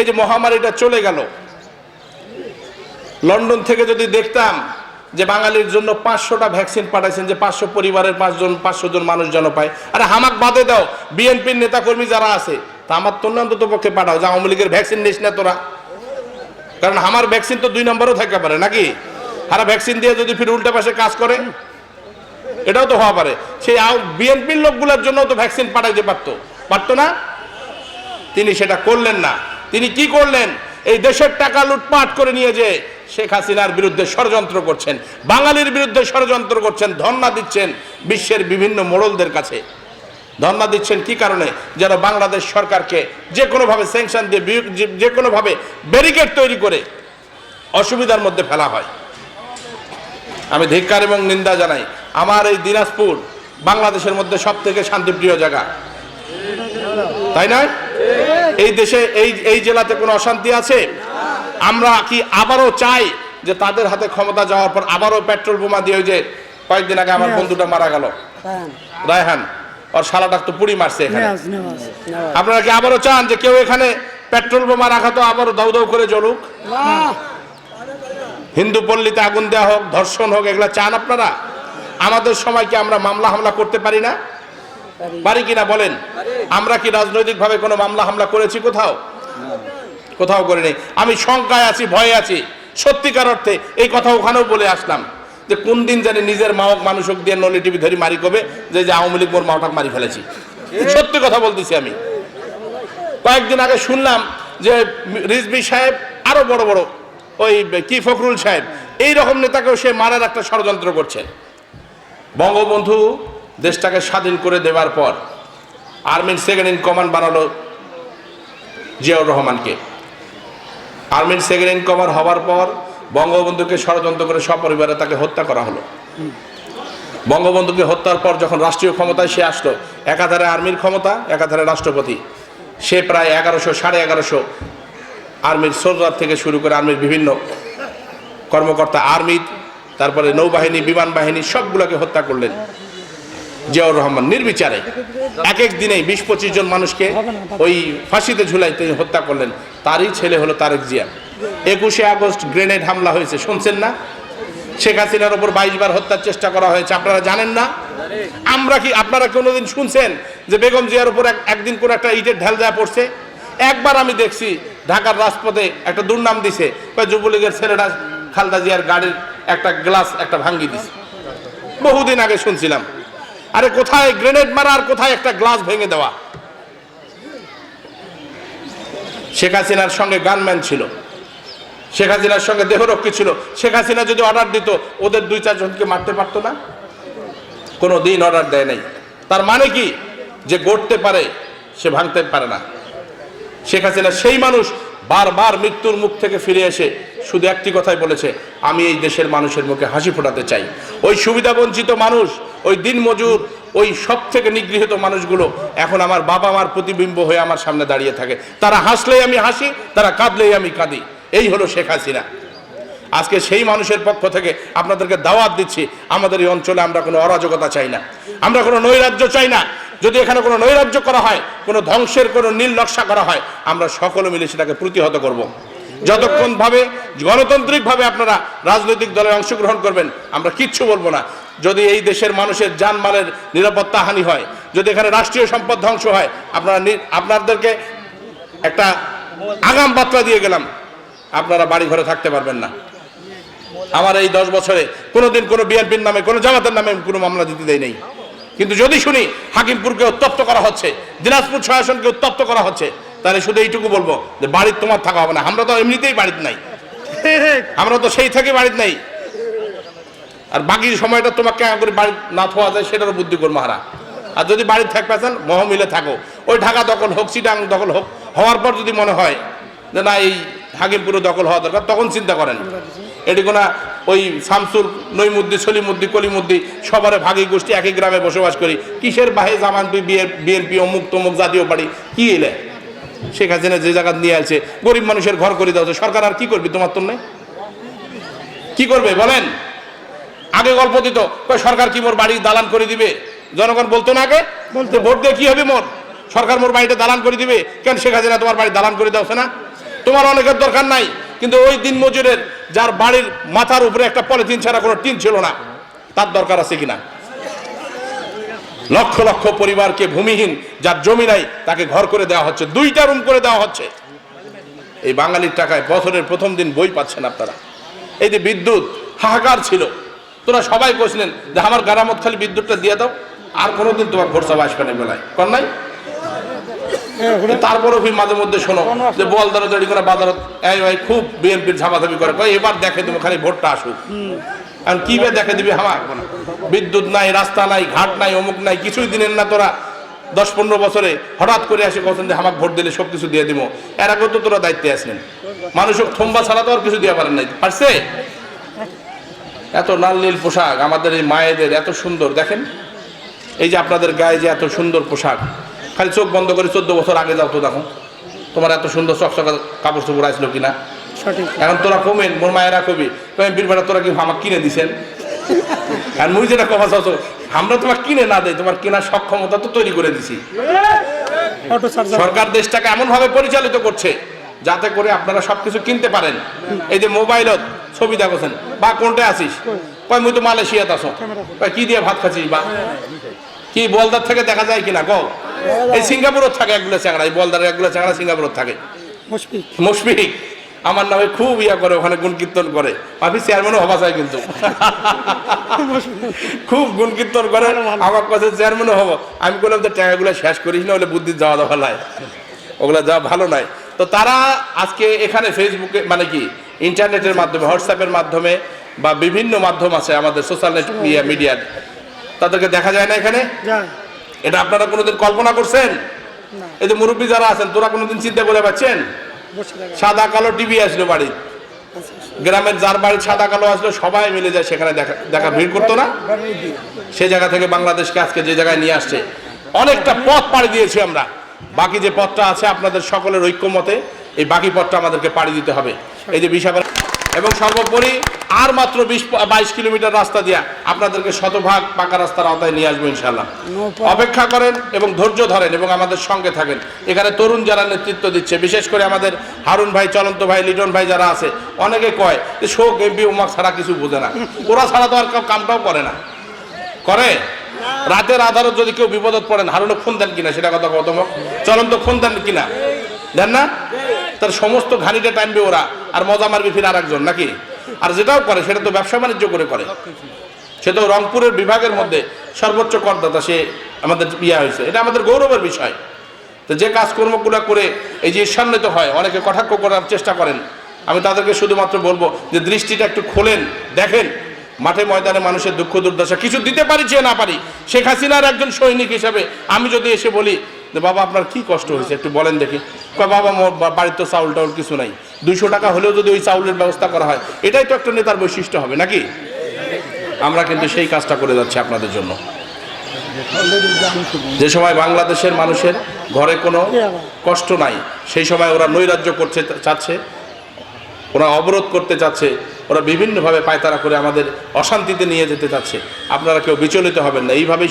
এই যে মহামারীটা চলে গেল। লন্ডন থেকে যদি দেখতাম যে বাঙালির জন্য পাঁচশোটা ভ্যাকসিন পাঠাইছেন, যে পাঁচশো পরিবারের পাঁচজন, পাঁচশো জন মানুষ যেন পায়। আরে হামাক বাদে দাও, বিএনপির নেতাকর্মী যারা আছে, তা আমার তো অন্তত পক্ষে পাঠাও, যে আওয়ামী লীগের ভ্যাকসিন নিস না তোরা। কারণ আমার ভ্যাকসিন তো দুই নম্বরও থাকতে পারে, নাকি? হারা ভ্যাকসিন দিয়ে যদি ফির উল্টা পাশে কাজ করে, এটাও তো হওয়া পারে। সেই বিএনপির লোকগুলোর জন্য তো ভ্যাকসিন পাঠাইতে পারতো। পারতো না? তিনি সেটা করলেন না। তিনি কি করলেন? এই দেশের টাকা লুটপাট করে নিয়ে যে শেখ হাসিনার বিরুদ্ধে ষড়যন্ত্র করছেন, বাঙালির বিরুদ্ধে ষড়যন্ত্র করছেন, ধর্ণা দিচ্ছেন বিশ্বের বিভিন্ন মোড়লদের কাছে। ধর্ণা দিচ্ছেন কি কারণে? যেন বাংলাদেশ সরকারকে যে কোনোভাবে স্যাংশন দিয়ে যে- কোনোভাবে ব্যারিকেড তৈরি করে অসুবিধার মধ্যে ফেলা হয়। আমি ধিক্কার এবং নিন্দা জানাই, আমার এই দিনাজপুর বাংলাদেশের মধ্যে সব থেকে শান্তিপ্রিয় জায়গা। তাই না এই দেশে এই এই জেলাতে কোনো অশান্তি আছে? আমরা কি আবারও চাই যে তাদের হাতে ক্ষমতা যাওয়ার পর আবারও পেট্রোল বোমা দিয়ে ওই যে কয়েকদিন আগে আমার বন্ধুটা মারা গেল। রায়হান। ওর শালাটা তো পুরি মারছে এখানে। আপনারা কি আবারও চান যে কেউ এখানে পেট্রোল বোমা রাখা তো আবারও দাউ দাউ করে জ্বলুক? হিন্দু পল্লীতে আগুন দেওয়া হোক ধর্ষণ হোক এগুলা চান আপনারা? আমাদের সময় কি আমরা মামলা হামলা করতে পারি না? পারি কিনা বলেন? আমরা কি রাজনৈতিকভাবে কোনো মামলা হামলা করেছি কোথাও? কোথাও করিনি। আমি শঙ্কায় আছি ভয়ে আছি। সত্যিকার অর্থে এই কথা ওখানেও বলে আসলাম যে কোন দিন জানি নিজের মাওক মানুষক দিয়ে নলি টিভি ধরি মারি কবে? যে যে আওয়ামী লীগ মোর মাওটাক মারি ফেলেছি। সত্যি কথা বলতেছি আমি। কয়েকদিন আগে শুনলাম যে রিজবি সাহেব আরও বড় বড় ওই কি ফখরুল সাহেব এই রকম নেতাকেও সে মারার একটা ষড়যন্ত্র করছে। বঙ্গবন্ধু দেশটাকে স্বাধীন করে দেওয়ার পর আর্মির সেকেন্ড ইন কমান্ড বানালো জিয়াউর রহমানকে। আর্মির সেকেন্ড ইন কমান্ড হওয়ার পর বঙ্গবন্ধুকে ষড়যন্ত্র করে সপরিবারে তাকে হত্যা করা হলো। বঙ্গবন্ধুকে হত্যার পর যখন রাষ্ট্রীয় ক্ষমতায় সে আসলো, একাধারে আর্মির ক্ষমতা, একাধারে রাষ্ট্রপতি। সে প্রায় এগারোশো, সাড়ে এগারোশো আর্মির সোলজার থেকে শুরু করে আর্মির বিভিন্ন কর্মকর্তা, আর্মি, তারপরে নৌবাহিনী, বিমান বাহিনী সবগুলোকে হত্যা করলেন। জিয়াউর রহমান নির্বিচারে। এক এক দিনেই বিশ পঁচিশ জন মানুষকে ওই ফাঁসিতে ঝুলাই তিনি হত্যা করলেন। তারই ছেলে হলো তারেক জিয়া। একুশে আগস্ট গ্রেনেড হামলা হয়েছে, শুনছেন না? শেখ হাসিনার ওপর বাইশ বার হত্যার চেষ্টা করা হয়েছে, আপনারা জানেন না? আমরা কি, আপনারা কোনোদিন শুনছেন যে বেগম জিয়ার উপর এক- একদিন কোন একটা ইটের ঢেল দেওয়া পড়ছে? একবার আমি দেখছি ঢাকার রাজপথে একটা দুর্নাম দিছে যুবলীগের ছেলেটা খালদা জিয়ার গাড়ির একটা গ্লাস একটা ভাঙ্গি দিছে। বহুদিন আগে শুনছিলাম। আরে কোথায় গ্রেনেড মারা আর কোথায় একটা গ্লাস ভেঙে দেওয়া? শেখ হাসিনার সঙ্গে গানম্যান ছিল। শেখ হাসিনার সঙ্গে দেহরক্ষী ছিল। শেখ হাসিনা যদি অর্ডার দিত, ওদের দুই চারজনকে মারতে পারতো না? কোনো দিন অর্ডার দেয় নাই। তার মানে কি? যে গড়তে পারে, সে ভাঙতে পারে না। শেখ হাসিনা সেই মানুষ বারবার মৃত্যুর মুখ থেকে ফিরে এসে শুধু একটি কথাই বলেছে, আমি এই দেশের মানুষের মুখে হাসি ফোটাতে চাই। ওই সুবিধা বঞ্চিত মানুষ ওই দিনমজুর, ওই সব থেকে নিগৃহীত মানুষগুলো এখন আমার বাবা মার প্রতিবিম্ব হয়ে আমার সামনে দাঁড়িয়ে থাকে। তারা হাসলেই আমি হাসি, তারা কাঁদলেই আমি কাঁদি। এই হলো শেখ হাসিনা। আজকে সেই মানুষের পক্ষ থেকে আপনাদেরকে দাওয়াত দিচ্ছি, আমাদের এই অঞ্চলে আমরা কোনো অরাজকতা চাই না। আমরা কোনো নৈরাজ্য চাই না। যদি এখানে কোনো নৈরাজ্য করা হয়, কোনো ধ্বংসের, কোনো নীল নকশা করা হয়, আমরা সকলে মিলে সেটাকে প্রতিহত করব। যতক্ষণ ভাবে গণতান্ত্রিকভাবে আপনারা রাজনৈতিক দলে অংশগ্রহণ করবেন, আমরা কিচ্ছু বলব না। যদি এই দেশের মানুষের জানমালের নিরাপত্তা হানি হয় যদি এখানে রাষ্ট্রীয় সম্পদ ধ্বংস হয় আপনারা আপনাদেরকে একটা আগাম বার্তা দিয়ে গেলাম আপনারা বাড়ি ঘরে থাকতে পারবেন না। আমার এই দশ বছরে কোনোদিন কোনো বিএনপির নামে কোনো জামাতের নামে কোনো মামলা দিতে দেয় নেই। কিন্তু যদি শুনি হাকিমপুরকে উত্তপ্ত করা হচ্ছে দিনাজপুর ছয় আসনকে উত্তপ্ত করা হচ্ছে তাহলে শুধু এইটুকু বলব যে বাড়ির তোমার থাকা হবে না। আমরা তো এমনিতেই বাড়িতে নাই। আমরা তো সেই থেকে বাড়িতে নাই। আর বাকি সময়টা তোমাকে করে বাড়ি না থোয়া যায়, সেটারও বুদ্ধি করব হারা আর যদি বাড়িতে থাকবে মহমিলে থাকো। ওই ঢাকা দখল হোক সিটাং দখল হোক, হওয়ার পর যদি মনে হয় যে না, এই হাকিমপুরে দখল হওয়া দরকার, তখন চিন্তা করেন। এটি কোনা ওই শামসুল, নৈমুদ্দি, সলিমুদ্দি, কলিমুদ্দি, সবার ভাগী গোষ্ঠী, একই গ্রামে বসবাস করি। কিসের বাহে জামান বিয়ের বিএনপি অমুক, তমুক জাতীয় পার্টি কি এলে? শেখ হাসিনা যে জায়গা নিয়ে আছে গরিব মানুষের ঘর করে দাও তো সরকার আর কি করবে? তোমার তো নেই। কি করবে? বলেন। আগে গল্প দিত সরকার কি মোর বাড়ি দালান করে দিবে? জনগণ বলতো না আগে, বলতে, ভোট দিয়ে কি হবে মোর? সরকার মোর বাড়িটা দালান করে দিবে? কেন শেখ হাসিনা তোমার বাড়ি দালান করে দাও না তোমার অনেকের দরকার নাই, কিন্তু ওই দিন মজুরের যার বাড়ির মাথার উপরে একটা পলিথিন ছাড়া কোনো টিন ছিল না, তার দরকার আছে কিনা? লক্ষ লক্ষ পরিবারকে ভূমিহীন, যার জমি নাই, তাকে ঘর করে দেওয়া হচ্ছে, দুইটা রুম করে দেওয়া হচ্ছে। এই বাঙালির টাকায় বছরের প্রথম দিন বই পাচ্ছেন আপনারা। এই যে বিদ্যুৎ, হাহাকার ছিল। তোরা সবাই কইছিলেন যে আমার গারামত খালি বিদ্যুৎটা দিয়ে দাও আর কোনোদিন তোমার ভরসা আসবে না বেলায় কর নাই? তারপরে ফির মাঝে মধ্যে শোনো যে বল দাঁড়ো তৈরি করে বাজারত এই ভাই খুব বিএনপির ঝামাঝামি করে। কয় এবার দেখে তুমি খালি ভোটটা আসুক। এখন কি বে দেখে দিবি হামা? বিদ্যুৎ নাই রাস্তা নাই ঘাট নাই অমুক নাই কিছুই দিনের না তোরা। দশ পনেরো বছরে হঠাৎ করে আসে কথা যে আমাকে ভোট দিলে সব কিছু দিয়ে দিব এর আগেও তো তোরা দায়িত্বে আসলেন। মানুষক থম্বা ছাড়া তো আর কিছু দিয়ে পারেন নাই। পারছে? এত লাল নীল পোশাক আমাদের এই মায়েদের এত সুন্দর দেখেন? এই যে আপনাদের গায়ে যে এত সুন্দর পোশাক খালি চোখ বন্ধ করে চোদ্দ বছর আগে যাও তো দেখো তোমার এত সুন্দর চকচকা কাপড় চোপড় আসলো কিনা? এখন তোরা কমেন মোর মায়েরা কবি তুমি তোরা কি আমাকে কিনে দিছেন? আর মুই যেটা কথা চাচ্ছ আমরা তোমার কিনে না দেয় তোমার কেনার সক্ষমতা তো তৈরি করে দিছি। সরকার দেশটাকে এমনভাবে পরিচালিত করছে যাতে করে আপনারা সবকিছু কিনতে পারেন। এই যে মোবাইলত ছবি দেখছেন বা কোনটা আছিস? কয় মুই তো মালয়েশিয়াত কয় কি দিয়ে ভাত খাচ্ছিস বা? কি বলদার থেকে দেখা যায় কিনা? কও। এই সিঙ্গাপুরত থাকে একগুলো চ্যাংড়া এই বলদারের একগুলো চ্যাংড়া সিঙ্গাপুরত থাকে। মুশফিক। আমার নামে খুব ইয়া করে ওখানে গুণ কীর্তন করে। আমি চেয়ারম্যানও হবা চাই কিন্তু। খুব গুণ কীর্তন করে আমার কাছে চেয়ারম্যানও হব। আমি বললাম তো টাকাগুলো শেষ করিস না হলে বুদ্ধির যাওয়া দেওয়া নাই। ওগুলো যাওয়া ভালো নাই। তো তারা আজকে এখানে ফেসবুকে মানে কি ইন্টারনেটের মাধ্যমে হোয়াটসঅ্যাপের মাধ্যমে বা বিভিন্ন মাধ্যম আছে আমাদের সোশ্যাল মিডিয়া মিডিয়ার তাদেরকে দেখা যায় না এখানে? এটা আপনারা কোনোদিন কল্পনা করছেন? এই যে মুরব্বী যারা আছেন তোরা কোনোদিন চিন্তা করে পাচ্ছেন? সাদা কালো টিভি আসলো বাড়ি। গ্রামের যার বাড়ি সাদা কালো আসলো সবাই মিলে যায় সেখানে দেখা দেখা ভিড় করতো না? সে জায়গা থেকে বাংলাদেশকে আজকে যে জায়গায় নিয়ে আসছে। অনেকটা পথ পাড়ি দিয়েছি আমরা। বাকি যে পথটা আছে আপনাদের সকলের ঐক্যমতে এই বাকি পথটা আমাদেরকে পাড়ি দিতে হবে। এই যে বিশাখা এবং সর্বোপরি আর মাত্র বিশ বাইশ কিলোমিটার রাস্তা দিয়া আপনাদেরকে শতভাগ পাকা রাস্তার আওতায় নিয়ে আসব ইনশাল্লাহ অপেক্ষা করেন এবং ধৈর্য ধরেন এবং আমাদের সঙ্গে থাকেন। এখানে তরুণ যারা নেতৃত্ব দিচ্ছে বিশেষ করে আমাদের হারুন ভাই চলন্ত ভাই লিটন ভাই যারা আছে অনেকে কয় যে শোক এমপি উমাক ছাড়া কিছু বোঝে না। ওরা ছাড়া তো আর কেউ কামটাও করে না। করে? রাতের আধারত যদি কেউ বিপদত পড়েন হারুনে ফোন দেন কিনা সেটা কথা কত চলন্ত ফোন দেন কিনা? দেন না? তার সমস্ত ঘানিটা টানবে ওরা, আর মজা মারবে ফির আর একজন নাকি? আর যেটাও করে, সেটা তো ব্যবসা বাণিজ্য করে করে। সে তো রংপুরের বিভাগের মধ্যে সর্বোচ্চ করদাতা, সে আমাদের ইয়া হয়েছে। এটা আমাদের গৌরবের বিষয়। তো যে কাজকর্মগুলো করে, এই যে ঈর্ষান্বিত হয়, অনেকে কটাক্ষ করার চেষ্টা করেন। আমি তাদেরকে শুধুমাত্র বলব যে দৃষ্টিটা একটু খোলেন, দেখেন। মাঠে ময়দানে মানুষের দুঃখ দুর্দশা কিছু দিতে পারি যে না পারি, শেখ হাসিনার একজন সৈনিক হিসাবে আমি যদি এসে বলি যে বাবা, আপনার কি কষ্ট হয়েছে? একটু বলেন দেখি। বাবা বাড়ির তো চাউল টাউল কিছু নাই। দুইশো টাকা হলেও যদি ওই চাউলের ব্যবস্থা করা হয়, এটাই তো একটা নেতার বৈশিষ্ট্য হবে, নাকি? আমরা কিন্তু সেই কাজটা করে যাচ্ছি আপনাদের জন্য। যে সময় বাংলাদেশের মানুষের ঘরে কোনো কষ্ট নাই, সেই সময় ওরা নৈরাজ্য করতে চাচ্ছে, ওরা অবরোধ করতে চাচ্ছে, ওরা বিভিন্নভাবে পায়তারা করে আমাদের অশান্তিতে নিয়ে যেতে চাচ্ছে। আপনারা কেউ বিচলিত হবেন না, এইভাবেই